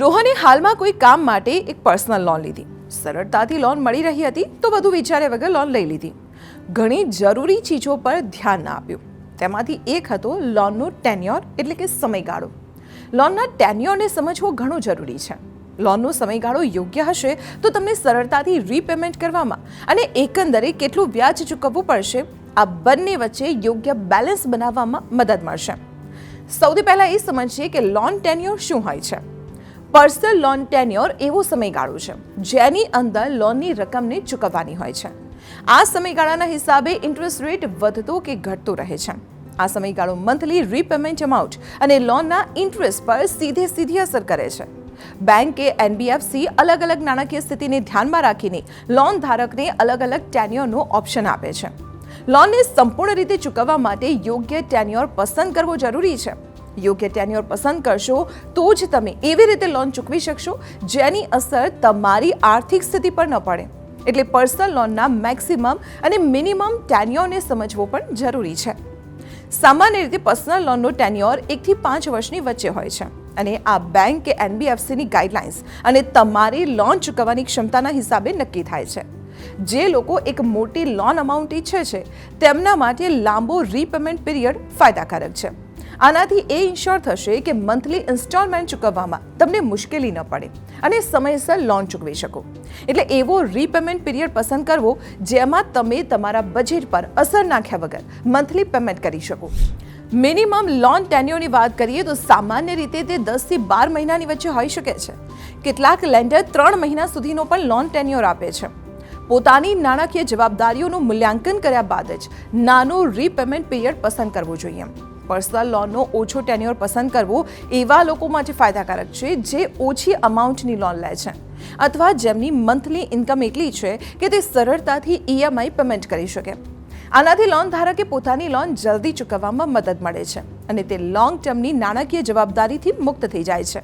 રોહને હાલમાં કોઈ કામ માટે એક પર્સનલ લોન લીધી. સરળતાથી લોન મળી રહી હતી તો વધુ વિચાર્યા વગર લોન લઈ લીધી. ઘણી જરૂરી ચીજો પર ધ્યાન ના આપ્યું. તેમાંથી એક હતો લોનનો ટેન્યોર એટલે કે સમયગાળો. લોનના ટેન્યોરને સમજવો ઘણું જરૂરી છે. લોનનો સમયગાળો યોગ્ય હશે તો તમને સરળતાથી રીપેમેન્ટ કરવામાં અને એકંદરે કેટલું વ્યાજ ચૂકવવું પડશે, આ બંને વચ્ચે યોગ્ય બેલેન્સ બનાવવામાં મદદ મળશે. સૌથી પહેલાં એ સમજીએ કે લોન ટેન્યોર શું હોય છે. પર્સનલ લોન ટેન્યોર એવો સમયગાળો છે, જેની અંદર લોનની રકમને ચૂકવવાની હોય છે. આ સમયગાળાના હિસાબે ઇન્ટરેસ્ટ રેટ વધતો કે ઘટતો રહે છે. આ સમયગાળો મંથલી રીપેમેન્ટ અમાઉન્ટ અને લોનના ઇન્ટરેસ્ટ પર સીધે સીધી અસર કરે છે. બેંકે એનબીએફસી અલગ અલગ નાણાકીય સ્થિતિને ધ્યાનમાં રાખીને લોન ધારકને અલગ અલગ ટેન્યોરનો ઓપ્શન આપે છે. લોનને સંપૂર્ણ રીતે ચૂકવવા માટે યોગ્ય ટેન્યોર પસંદ કરવો જરૂરી છે. યોગ્ય ટેન્યોર પસંદ કરશો, તો જ તમે એવી રીતે લોન ચૂકવી શકશો, જેની અસર તમારી આર્થિક સ્થિતિ પર ન પડે. એટલે પર્સનલ લોનના મેક્સિમમ અને મિનિમમ ટેન્યોરને સમજવો પણ જરૂરી છે. સામાન્ય રીતે પર્સનલ લોનનો ટેન્યોર એકથી પાંચ વર્ષની વચ્ચે હોય છે. અને આ બેંક કે એનબીએફસીની ગાઈડલાઇન્સ અને તમારી લોન ચૂકવવાની ક્ષમતાના હિસાબે નક્કી થાય છે. જે લોકો એક મોટી લોન અમાઉન્ટ ઈચ્છે છે, તેમના માટે લાંબો રીપેમેન્ટ પીરિયડ ફાયદાકારક છે. આનાથી એ ઇન્શ્યોર થશે કે મંથલી ઇન્સ્ટોલમેન્ટ ચૂકવવામાં તમને મુશ્કેલી ન પડે અને સમયસર લોન ચૂકવી શકો. એટલે એવો રીપેમેન્ટ પીરિયડ પસંદ કરવો જેમાં તમે તમારા બજેટ પર અસર નાખ્યા વગર મંથલી પેમેન્ટ કરી શકો. મિનિમમ લોન ટેન્યોરની વાત કરીએ તો સામાન્ય રીતે તે દસથી બાર મહિનાની વચ્ચે હોઈ શકે છે. કેટલાક લેન્ડર ત્રણ મહિના સુધીનો પણ લોન ટેન્યોર આપે છે. પોતાની નાણાકીય જવાબદારીઓનું મૂલ્યાંકન કર્યા બાદ જ નાનો રીપેમેન્ટ પીરિયડ પસંદ કરવો જોઈએ. પર્સનલ લોનનો ઓછો ટેન્યુઅર પસંદ કરવો એવા લોકો માટે ફાયદાકારક છે, જે ઓછી અમાઉન્ટની લોન લે છે. અથવા જેમની મંથલી ઇન્કમ એટલી છે કે તે સરળતાથી ઈએમઆઈ પેમેન્ટ કરી શકે. આનાથી લોન ધારકે પોતાની લોન જલ્દી ચૂકવવામાં મદદ મળે છે અને તે લોંગ ટર્મની નાણાકીય જવાબદારીથી મુક્ત થઈ જાય છે.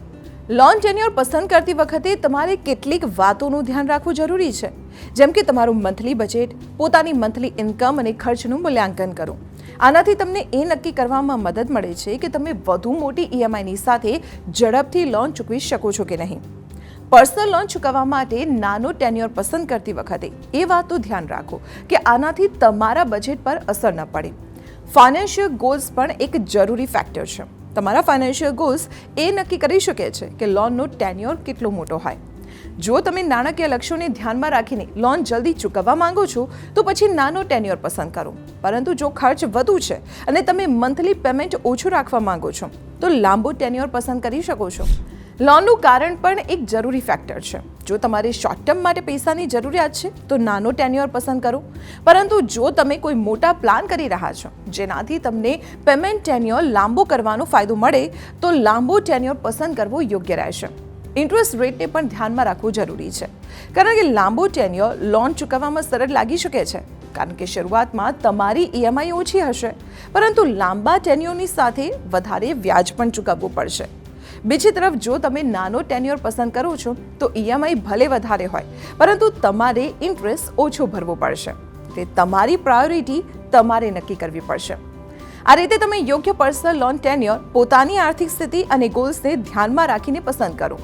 લોન ટેન્યોર પસંદ કરતી વખતે તમારે કેટલીક વાતોનું ધ્યાન રાખવું જરૂરી છે. જેમ કે તમારું મંથલી બજેટ પોતાની મંથલી ઇન્કમ અને ખર્ચનું મૂલ્યાંકન કરો આનાથી તમને એ નક્કી કરવામાં મદદ મળે છે કે તમે વધુ મોટી ઈએમઆઈની સાથે ઝડપથી લોન ચૂકવી શકો છો કે નહીં. પર્સનલ લોન ચૂકવવા માટે નાનો ટેન્યોર પસંદ કરતી વખતે એ વાતનું ધ્યાન રાખો કે આનાથી તમારા બજેટ પર અસર ન પડે. ફાઇનાન્શિયલ ગોલ્સ પણ એક જરૂરી ફેક્ટર છે. તમારા ફાઇનાન્શિયલ ગોલ્સ એ નક્કી કરી શકે છે કે લોનનો ટેન્યોર કેટલો મોટો હોય. જો તમે નાણાકીય લક્ષ્યોને ધ્યાનમાં રાખીને લોન જલ્દી ચૂકવવા માંગો છો, તો પછી નાનો ટેન્યોર પસંદ કરો. પરંતુ જો ખર્ચ વધુ છે અને તમે મંથલી પેમેન્ટ ઓછું રાખવા માંગો છો, તો લાંબો ટેન્યોર પસંદ કરી શકો છો. લોનનું કારણ પણ એક જરૂરી ફેક્ટર છે. જો તમારે શોર્ટ ટર્મ માટે પૈસાની જરૂરિયાત છે, તો નાનો ટેન્યોર પસંદ કરો. પરંતુ જો તમે કોઈ મોટા પ્લાન કરી રહ્યા છો, જેનાથી તમને પેમેન્ટ ટેન્યોર લાંબો કરવાનો ફાયદો મળે, તો લાંબો ટેન્યોર પસંદ કરવો યોગ્ય રહેશે. ઇન્ટરેસ્ટ રેટને પણ ધ્યાનમાં રાખવું જરૂરી છે. કારણ કે લાંબો ટેન્યોર લોન ચૂકવવામાં સરળ લાગી શકે છે. કારણ કે શરૂઆતમાં તમારી ઈએમઆઈ ઓછી હશે. પરંતુ લાંબા ટેન્યોરની સાથે વધારે વ્યાજ પણ ચૂકવવું પડશે. બીજી તરફ, જો તમે નાનો ટેન્યોર પસંદ કરો છો, તો ઈએમઆઈ ભલે વધારે હોય, પરંતુ તમારે ઇન્ટરેસ્ટ ઓછો ભરવો પડશે. તે તમારી પ્રાયોરિટી તમારે નક્કી કરવી પડશે. આ રીતે તમે યોગ્ય પર્સનલ લોન ટેન્યોર પોતાની આર્થિક સ્થિતિ અને ગોલ્સને ધ્યાનમાં રાખીને પસંદ કરો.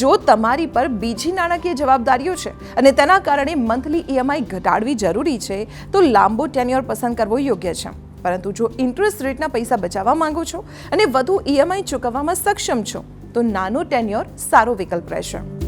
જો તમારી પર બીજી નાણાકીય જવાબદારીઓ છે અને તેના કારણે મંથલી ઈએમઆઈ ઘટાડવી જરૂરી છે, તો લાંબો ટેન્યોર પસંદ કરવો યોગ્ય છે. પરંતુ જો ઇન્ટરેસ્ટ રેટના પૈસા બચાવવા માંગો છો અને વધુ ઈએમઆઈ ચૂકવવામાં સક્ષમ છો, તો નાનો ટેન્યોર સારો વિકલ્પ રહેશે.